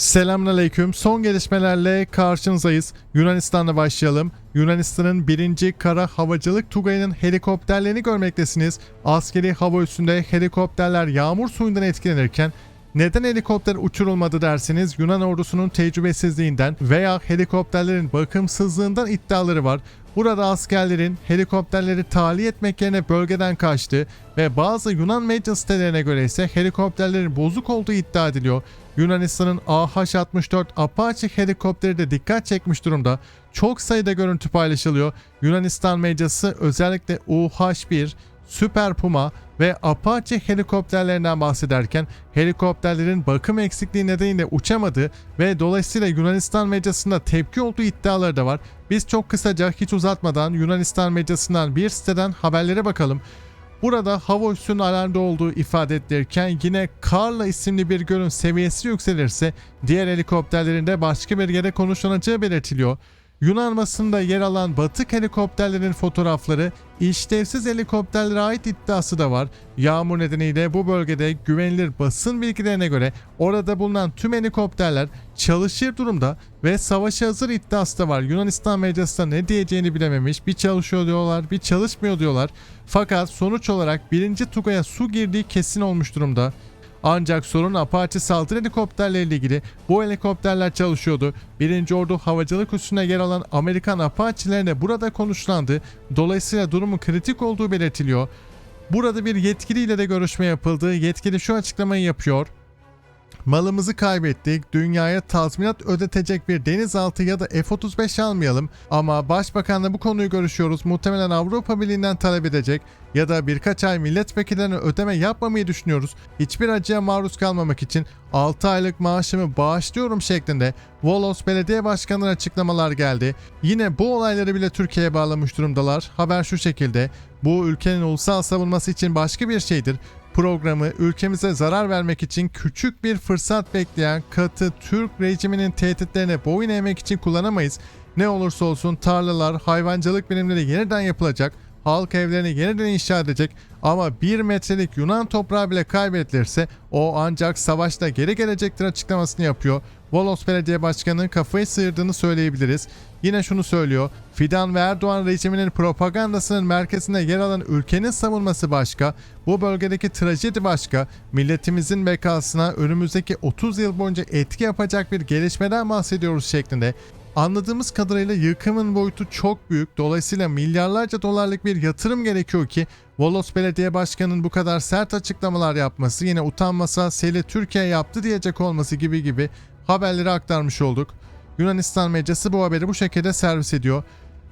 Selamünaleyküm. Son gelişmelerle karşınızdayız. Yunanistan'la başlayalım. Yunanistan'ın birinci kara havacılık tugayının helikopterlerini görmektesiniz. Askeri hava üstünde helikopterler yağmur suyundan etkilenirken neden helikopter uçurulmadı derseniz Yunan ordusunun tecrübesizliğinden veya helikopterlerin bakımsızlığından iddiaları var. Burada askerlerin helikopterleri tahliye etmek yerine bölgeden kaçtı ve bazı Yunan medya sitelerine göre ise helikopterlerin bozuk olduğu iddia ediliyor. Yunanistan'ın AH-64 Apache helikopteri de dikkat çekmiş durumda. Çok sayıda görüntü paylaşılıyor. Yunanistan medyası özellikle UH-1, Süper Puma ve Apache helikopterlerinden bahsederken helikopterlerin bakım eksikliği nedeniyle uçamadığı ve dolayısıyla Yunanistan medyasında tepki olduğu iddiaları da var. Biz çok kısaca hiç uzatmadan Yunanistan medyasından bir siteden haberlere bakalım. Burada üssünün alarmda olduğu ifade edilirken yine Karla isimli bir gölün seviyesi yükselirse diğer helikopterlerin de başka bir yere konuşlanacağı belirtiliyor. Yunan basında yer alan batık helikopterlerin fotoğrafları işlevsiz helikopterlere ait iddiası da var. Yağmur nedeniyle bu bölgede güvenilir basın bilgilerine göre orada bulunan tüm helikopterler çalışır durumda ve savaşa hazır iddiası da var. Yunanistan medyası da ne diyeceğini bilememiş. Bir çalışıyor diyorlar, bir çalışmıyor diyorlar. Fakat sonuç olarak birinci Tugay'a su girdiği kesin olmuş durumda. Ancak sorun Apache saldırı helikopterleriyle ilgili bu helikopterler çalışıyordu. Birinci Ordu havacılık üssüne yer alan Amerikan Apache'lerine burada konuşlandı. Dolayısıyla durumun kritik olduğu belirtiliyor. Burada bir yetkiliyle de görüşme yapıldı. Yetkili şu açıklamayı yapıyor. Malımızı kaybettik. Dünyaya tazminat ödetecek bir denizaltı ya da F-35 almayalım. Ama başbakanla bu konuyu görüşüyoruz. Muhtemelen Avrupa Birliği'nden talep edecek. Ya da birkaç ay milletvekillerine ödeme yapmamayı düşünüyoruz. Hiçbir acıya maruz kalmamak için 6 aylık maaşımı bağışlıyorum şeklinde Volos Belediye Başkanı'nın açıklamalar geldi. Yine bu olayları bile Türkiye'ye bağlamış durumdalar. Haber şu şekilde. Bu ülkenin ulusal savunması için başka bir şeydir programı ülkemize zarar vermek için küçük bir fırsat bekleyen katı Türk rejiminin tehditlerine boyun eğmek için kullanamayız. Ne olursa olsun tarlalar, hayvancılık birimleri yeniden yapılacak, halk evlerini yeniden inşa edecek ama bir metrelik Yunan toprağı bile kaybedilirse o ancak savaşta geri gelecektir açıklamasını yapıyor. Volos Belediye Başkanı'nın kafayı sıyırdığını söyleyebiliriz. Yine şunu söylüyor. Fidan ve Erdoğan rejiminin propagandasının merkezinde yer alan ülkenin savunması başka, bu bölgedeki trajedi başka, milletimizin bekasına önümüzdeki 30 yıl boyunca etki yapacak bir gelişmeden bahsediyoruz şeklinde Anladığımız kadarıyla yıkımın boyutu çok büyük. Dolayısıyla milyarlarca dolarlık bir yatırım gerekiyor ki Volos Belediye Başkanı'nın bu kadar sert açıklamalar yapması, yine utanmasa Seli Türkiye yaptı diyecek olması gibi gibi haberleri aktarmış olduk. Yunanistan medyası bu haberi bu şekilde servis ediyor.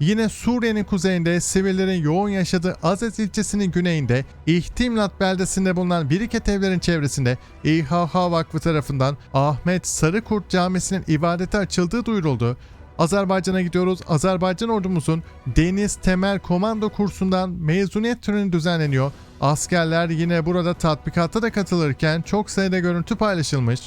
Yine Suriye'nin kuzeyinde sivillerin yoğun yaşadığı Azez ilçesinin güneyinde İhtimlat beldesinde bulunan biriket evlerin çevresinde İHH Vakfı tarafından Ahmet Sarıkurt Camisi'nin ibadete açıldığı duyuruldu. Azerbaycan'a gidiyoruz. Azerbaycan ordumuzun Deniz Temel Komando kursundan mezuniyet töreni düzenleniyor. Askerler yine burada tatbikata da katılırken çok sayıda görüntü paylaşılmış.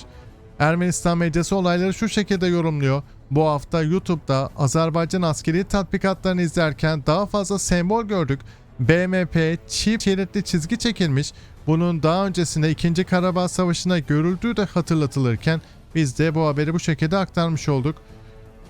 Ermenistan medyası olayları şu şekilde yorumluyor. Bu hafta YouTube'da Azerbaycan askeri tatbikatlarını izlerken daha fazla sembol gördük. BMP çift şeritli çizgi çekilmiş. Bunun daha öncesinde 2. Karabağ Savaşı'na görüldüğü de hatırlatılırken biz de bu haberi bu şekilde aktarmış olduk.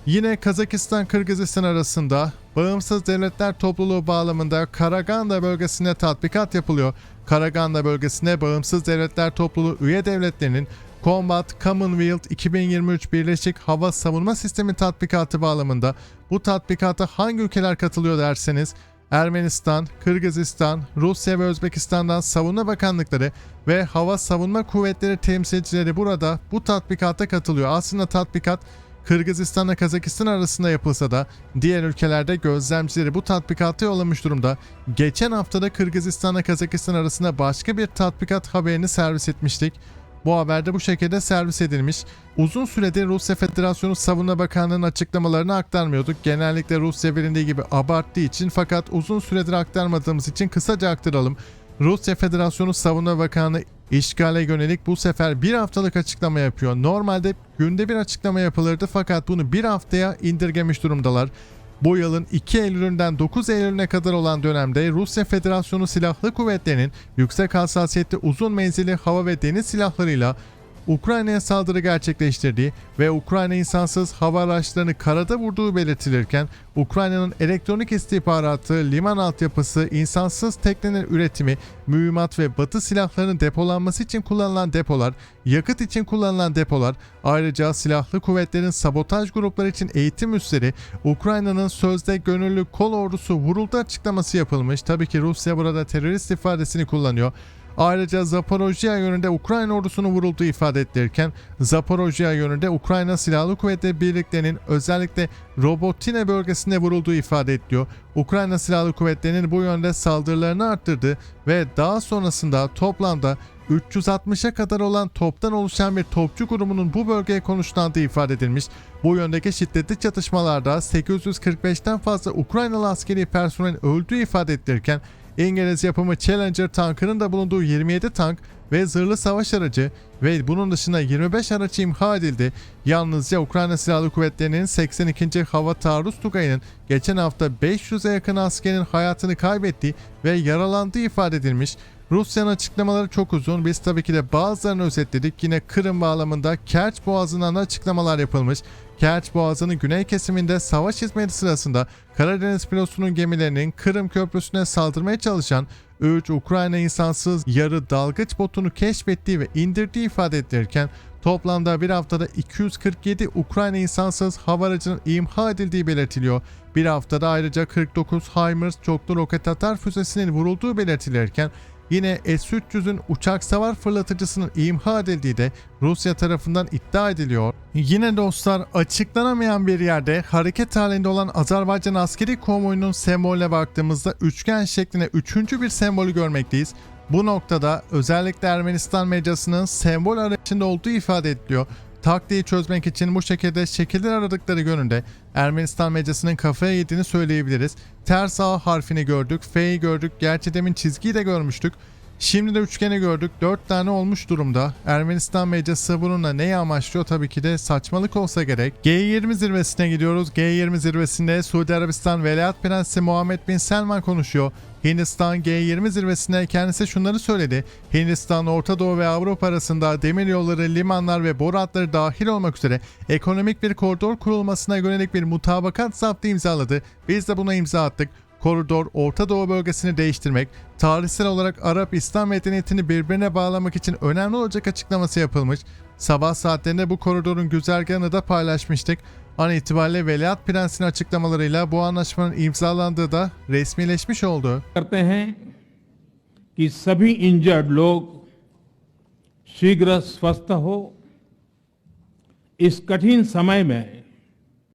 Yine Kazakistan-Kırgızistan arasında Bağımsız Devletler Topluluğu bağlamında Karaganda bölgesine tatbikat yapılıyor. Karaganda bölgesine Bağımsız Devletler Topluluğu üye devletlerinin Combat Commonwealth 2023 Birleşik Hava Savunma Sistemi tatbikatı bağlamında bu tatbikata hangi ülkeler katılıyor derseniz Ermenistan, Kırgızistan, Rusya ve Özbekistan'dan savunma bakanlıkları ve hava savunma kuvvetleri temsilcileri burada bu tatbikata katılıyor. Aslında tatbikat Kırgızistan'la Kazakistan arasında yapılsa da diğer ülkelerde gözlemcileri bu tatbikata yollamış durumda. Geçen haftada Kırgızistan'la Kazakistan arasında başka bir tatbikat haberini servis etmiştik. Bu haberde bu şekilde servis edilmiş. Uzun süredir Rusya Federasyonu Savunma Bakanlığı'nın açıklamalarını aktarmıyorduk. Genellikle Rusya bilindiği gibi abarttığı için fakat uzun süredir aktarmadığımız için kısaca aktaralım. Rusya Federasyonu Savunma Bakanlığı işgale yönelik bu sefer bir haftalık açıklama yapıyor. Normalde günde bir açıklama yapılırdı fakat bunu bir haftaya indirgemiş durumdalar. Bu yılın 2 Eylül'ünden 9 Eylül'üne kadar olan dönemde Rusya Federasyonu Silahlı Kuvvetleri'nin yüksek hassasiyetli uzun menzilli hava ve deniz silahlarıyla Ukrayna'ya saldırı gerçekleştirdiği ve Ukrayna insansız hava araçlarını karada vurduğu belirtilirken Ukrayna'nın elektronik istihbaratı, liman altyapısı, insansız teknenin üretimi, mühimmat ve batı silahlarının depolanması için kullanılan depolar, yakıt için kullanılan depolar, ayrıca silahlı kuvvetlerin sabotaj grupları için eğitim üsleri, Ukrayna'nın sözde gönüllü kol ordusu vuruldu açıklaması yapılmış. Tabii ki Rusya burada terörist ifadesini kullanıyor. Ayrıca Zaporojye yönünde Ukrayna ordusunu vurulduğu ifade edilirken Zaporojye yönünde Ukrayna Silahlı Kuvvetleri birliklerinin özellikle Robotine bölgesinde vurulduğu ifade ediliyor. Ukrayna Silahlı Kuvvetleri'nin bu yönde saldırılarını arttırdı ve daha sonrasında toplamda 360'a kadar olan toptan oluşan bir topçu grubunun bu bölgeye konuşlandığı ifade edilmiş. Bu yöndeki şiddetli çatışmalarda 845'ten fazla Ukraynalı askeri personelin öldüğü ifade edilirken İngiliz yapımı Challenger tankının da bulunduğu 27 tank ve zırhlı savaş aracı ve bunun dışında 25 araç imha edildi. Yalnızca Ukrayna Silahlı Kuvvetleri'nin 82. Hava Taarruz Tugayı'nın geçen hafta 500'e yakın askerin hayatını kaybettiği ve yaralandığı ifade edilmiş. Rusya'nın açıklamaları çok uzun. Biz tabii ki de bazılarını özetledik. Yine Kırım bağlamında Kerç Boğazı'ndan da açıklamalar yapılmış. Kerç Boğazı'nın güney kesiminde savaş hizmeti sırasında Karadeniz pilotunun gemilerinin Kırım Köprüsü'ne saldırmaya çalışan 3 Ukrayna insansız yarı dalgıç botunu keşfettiği ve indirdiği ifade edilirken toplamda bir haftada 247 Ukrayna insansız hava aracının imha edildiği belirtiliyor. Bir haftada ayrıca 49 HIMARS çoklu roket atar füzesinin vurulduğu belirtilirken Yine S-300'ün uçak savar fırlatıcısının imha edildiği de Rusya tarafından iddia ediliyor. Yine dostlar açıklanamayan bir yerde hareket halinde olan Azerbaycan askeri konvoyunun sembolüne baktığımızda üçgen şeklinde üçüncü bir sembolü görmekteyiz. Bu noktada özellikle Ermenistan medyasının sembol arayışında olduğu ifade ediliyor. Taktiği çözmek için bu şekilde şekiller aradıkları yönünde Ermenistan medyasının kafaya yediğini söyleyebiliriz. Ters A harfini gördük, F'yi gördük, gerçi demin çizgiyi de görmüştük. Şimdi de üçgeni gördük. 4 tane olmuş durumda. Ermenistan medyası bununla neyi amaçlıyor? Tabii ki de saçmalık olsa gerek. G20 zirvesine gidiyoruz. G20 zirvesinde Suudi Arabistan Veliaht Prensi Muhammed Bin Selman konuşuyor. Hindistan G20 zirvesine kendisi şunları söyledi. Hindistan, Orta Doğu ve Avrupa arasında demir yolları, limanlar ve boru hatları dahil olmak üzere ekonomik bir koridor kurulmasına yönelik bir mutabakat zaptı imzaladı. Biz de buna imza attık koridor Orta Doğu bölgesini değiştirmek, tarihsel olarak Arap İslam medeniyetini birbirine bağlamak için önemli olacak açıklaması yapılmış. Sabah saatlerinde bu koridorun güzergahını da paylaşmıştık. An itibariyle Veliaht Prens'in açıklamalarıyla bu anlaşmanın imzalandığı da resmileşmiş oldu. करते हैं कि सभी injured लोग शीघ्र स्वस्थ हो इस कठिन समय में